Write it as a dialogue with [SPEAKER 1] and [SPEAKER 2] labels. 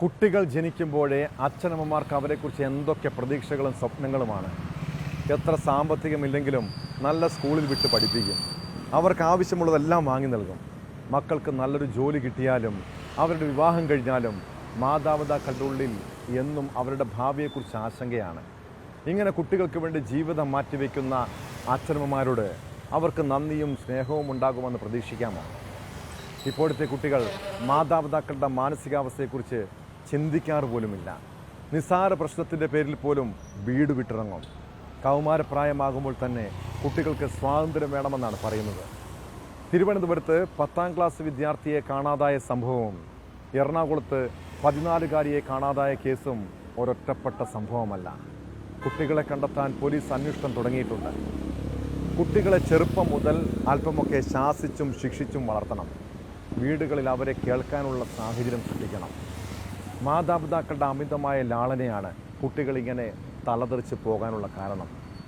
[SPEAKER 1] കുട്ടികൾ ജനിക്കുമ്പോഴേ അച്ഛനമ്മമാർക്ക് അവരെക്കുറിച്ച് എന്തൊക്കെ പ്രതീക്ഷകളും സ്വപ്നങ്ങളുമാണ്? എത്ര സാമ്പത്തികമില്ലെങ്കിലും നല്ല സ്കൂളിൽ വിട്ട് പഠിപ്പിക്കും. അവർക്ക് ആവശ്യമുള്ളതെല്ലാം വാങ്ങി നൽകും. മക്കൾക്ക് നല്ലൊരു ജോലി കിട്ടിയാലും അവരുടെ വിവാഹം കഴിഞ്ഞാലും മാതാപിതാക്കളുടെ ഉള്ളിൽ എന്നും അവരുടെ ഭാവിയെക്കുറിച്ച് ആശങ്കയാണ്. ഇങ്ങനെ കുട്ടികൾക്ക് വേണ്ടി ജീവിതം മാറ്റിവെക്കുന്ന അച്ഛനമ്മമാരോട് അവർക്ക് നന്ദിയും സ്നേഹവും ഉണ്ടാകുമെന്ന് പ്രതീക്ഷിക്കാമോ? ഇപ്പോഴത്തെ കുട്ടികൾ മാതാപിതാക്കളുടെ മാനസികാവസ്ഥയെക്കുറിച്ച് ചിന്തിക്കാറ് പോലുമില്ല. നിസ്സാര പ്രശ്നത്തിന്റെ പേരിൽ പോലും വീട് വിട്ടിറങ്ങും. കൗമാരപ്രായമാകുമ്പോൾ തന്നെ കുട്ടികൾക്ക് സ്വാതന്ത്ര്യം വേണമെന്നാണ് പറയുന്നത്. തിരുവനന്തപുരത്ത് പത്താം ക്ലാസ് വിദ്യാർത്ഥിയെ കാണാതായ സംഭവവും എറണാകുളത്ത് പതിനാലുകാരിയെ കാണാതായ കേസും ഒരൊറ്റപ്പെട്ട സംഭവമല്ല. കുട്ടികളെ കണ്ടെത്താൻ പോലീസ് അന്വേഷണം തുടങ്ങിയിട്ടുണ്ട്. കുട്ടികളെ ചെറുപ്പം മുതൽ അല്പമൊക്കെ ശാസിച്ചും ശിക്ഷിച്ചും വളർത്തണം. വീടുകളിൽ അവരെ കേൾക്കാനുള്ള സാഹചര്യം സൃഷ്ടിക്കണം. മാതാപിതാക്കളുടെ അമിതമായ ലാളനയാണ് കുട്ടികളിങ്ങനെ തലതെറിച്ച് പോകാനുള്ള കാരണം.